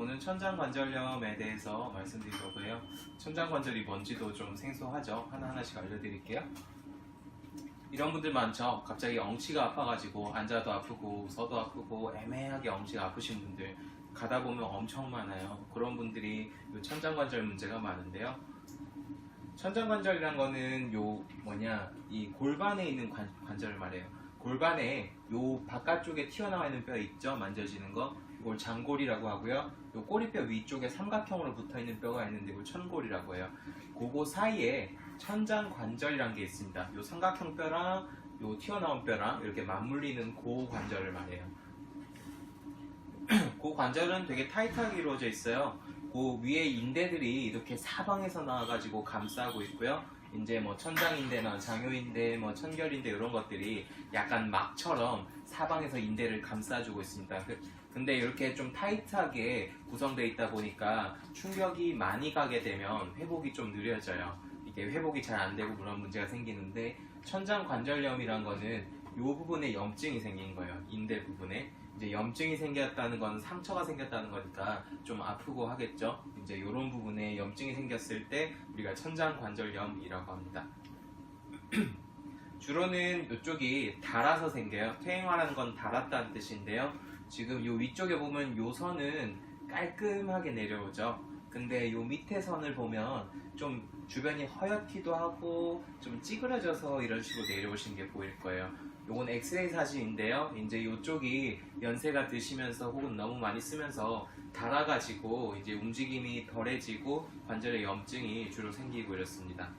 오늘 천장관절염에 대해서 말씀드릴 거고요. 천장관절이 뭔지도 좀 생소하죠. 하나하나씩 알려드릴게요. 이런 분들 많죠. 갑자기 엉치가 아파가지고 앉아도 아프고 서도 아프고 애매하게 엉치가 아프신 분들 가다 보면 엄청 많아요. 그런 분들이 요 천장관절 문제가 많은데요. 천장관절이란 거는 요 뭐냐 이 골반에 있는 관, 관절을 말해요. 골반에 요 바깥쪽에 튀어나와 있는 뼈 있죠? 만져지는 거. 이걸 장골이라고 하고요. 요 꼬리뼈 위쪽에 삼각형으로 붙어 있는 뼈가 있는데 이걸 천골이라고 해요. 그거 사이에 천장관절이라는 게 있습니다. 요 삼각형 뼈랑 요 튀어나온 뼈랑 이렇게 맞물리는 고 관절을 말해요. 그 관절은 되게 타이트하게 이루어져 있어요. 그 위에 인대들이 이렇게 사방에서 나와가지고 감싸고 있고요. 이제 뭐 천장인대나 장요인대, 뭐 천결인대 이런 것들이 약간 막처럼 사방에서 인대를 감싸주고 있습니다. 그- 근데 이렇게 좀 타이트하게 구성되어 있다 보니까 충격이 많이 가게 되면 회복이 좀 느려져요. 이게 회복이 잘 안 되고 그런 문제가 생기는데 천장 관절염이란 거는 이 부분에 염증이 생긴 거예요. 인대 부분에. 이제 염증이 생겼다는 건 상처가 생겼다는 거니까 좀 아프고 하겠죠. 이제 이런 부분에 염증이 생겼을 때 우리가 천장관절염이라고 합니다. 주로는 이쪽이 닳아서 생겨요. 퇴행화라는 건 닳았다는 뜻인데요. 지금 요 위쪽에 보면 요 선은 깔끔하게 내려오죠. 근데 요 밑에 선을 보면 좀 주변이 허옇기도 하고 좀 찌그러져서 이런 식으로 내려오신 게 보일 거예요. 요건 엑스레이 사진인데요. 이제 요쪽이 연세가 드시면서 혹은 너무 많이 쓰면서 닳아가지고 이제 움직임이 덜해지고 관절에 염증이 주로 생기고 이렇습니다.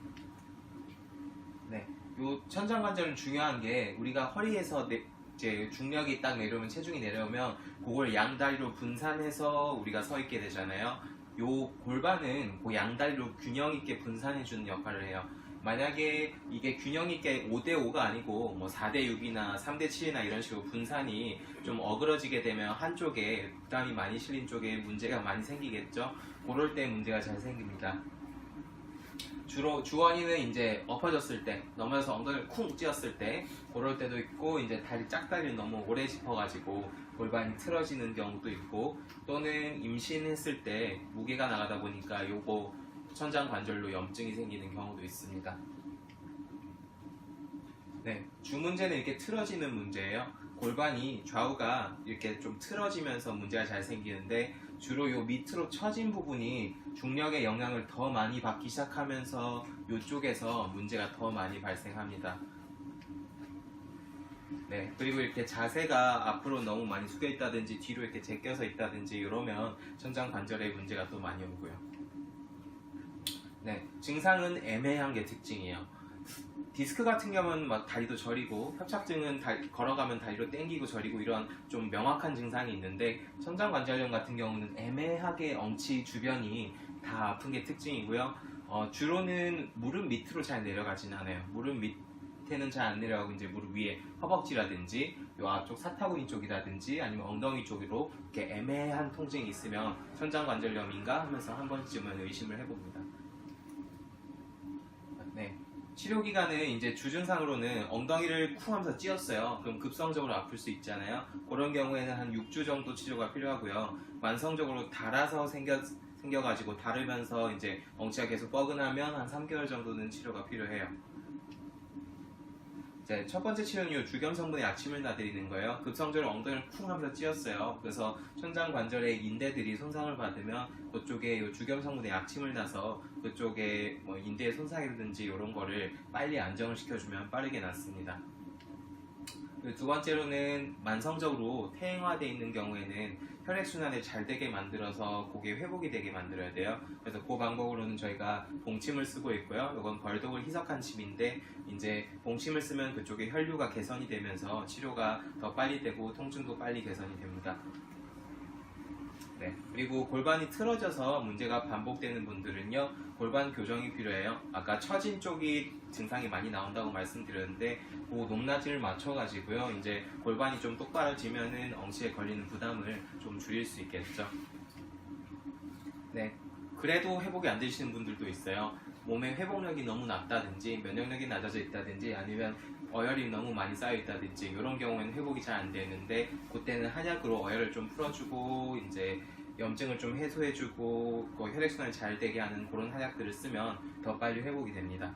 네, 요 천장 관절은 중요한 게 우리가 허리에서 내- 이제 중력이 딱 내려오면 체중이 내려오면 그걸 양다리로 분산해서 우리가 서 있게 되잖아요. 요 골반은 그 양다리로 균형 있게 분산해 주는 역할을 해요. 만약에 이게 균형 있게 5대5가 아니고 뭐 4대6이나 3대7이나 이런 식으로 분산이 좀 어그러지게 되면 한쪽에 부담이 많이 실린 쪽에 문제가 많이 생기겠죠. 그럴 때 문제가 잘 생깁니다. 주로 주원이는 이제 엎어졌을 때 넘어져서 엉덩이를 쿵 찧었을 때 그럴 때도 있고 이제 다리 짝다리를 너무 오래 짚어가지고 골반이 틀어지는 경우도 있고 또는 임신했을 때 무게가 나가다 보니까 요거 천장 관절로 염증이 생기는 경우도 있습니다. 네, 주 문제는 이렇게 틀어지는 문제예요. 골반이 좌우가 이렇게 좀 틀어지면서 문제가 잘 생기는데 주로 요 밑으로 처진 부분이 중력의 영향을 더 많이 받기 시작하면서 이쪽에서 문제가 더 많이 발생합니다. 네, 그리고 이렇게 자세가 앞으로 너무 많이 숙여 있다든지 뒤로 이렇게 제껴서 있다든지 이러면 천장 관절에 문제가 또 많이 오고요. 네, 증상은 애매한 게 특징이에요. 디스크 같은 경우는 막 다리도 저리고 협착증은 다- 걸어가면 다리로 땡기고 저리고 이런 좀 명확한 증상이 있는데 천장관절염 같은 경우는 애매하게 엉치 주변이 다 아픈 게 특징이고요. 어, 주로는 무릎 밑으로 잘 내려가진 않아요. 무릎 밑에는 잘 안 내려가고 이제 무릎 위에 허벅지라든지 요 앞쪽 사타구니 쪽이라든지 아니면 엉덩이 쪽으로 이렇게 애매한 통증이 있으면 천장관절염인가 하면서 한 번쯤은 의심을 해봅니다. 네. 치료 기간은 이제 주증상으로는 엉덩이를 쿵 하면서 찧었어요. 그럼 급성적으로 아플 수 있잖아요. 그런 경우에는 한 6주 정도 치료가 필요하고요. 만성적으로 닳아서 생겨 생겨가지고 다르면서 이제 엉치가 계속 뻐근하면 한 3개월 정도는 치료가 필요해요. 이제 첫 번째 치료는 요 주겸 성분의 약침을 놔드리는 거예요. 급성적으로 엉덩이를 쿵 하면서 찧었어요. 그래서 천장 관절의 인대들이 손상을 받으면 그쪽에 요 주겸 성분의 약침을 놔서 그쪽에 뭐 인대의 손상이라든지 이런 거를 빨리 안정을 시켜주면 빠르게 낫습니다. 그두 번째로는 만성적으로 퇴행화되어 있는 경우에는 혈액순환을 잘 되게 만들어서 그게 회복이 되게 만들어야 돼요. 그래서 그 방법으로는 저희가 봉침을 쓰고 있고요. 이건 벌독을 희석한 침인데 이제 봉침을 쓰면 그쪽에 혈류가 개선이 되면서 치료가 더 빨리 되고 통증도 빨리 개선이 됩니다. 네. 그리고 골반이 틀어져서 문제가 반복되는 분들은요, 골반 교정이 필요해요. 아까 처진 쪽이 증상이 많이 나온다고 말씀드렸는데, 그 높낮이를 맞춰가지고요, 이제 골반이 좀 똑바로 지면은 엉치에 걸리는 부담을 좀 줄일 수 있겠죠. 네. 그래도 회복이 안 되시는 분들도 있어요. 몸의 회복력이 너무 낮다든지, 면역력이 낮아져 있다든지, 아니면 어혈이 너무 많이 쌓여 있다든지 이런 경우에는 회복이 잘 안 되는데 그때는 한약으로 어혈을 좀 풀어주고 이제 염증을 좀 해소해주고 그 혈액순환 잘 되게 하는 그런 한약들을 쓰면 더 빨리 회복이 됩니다.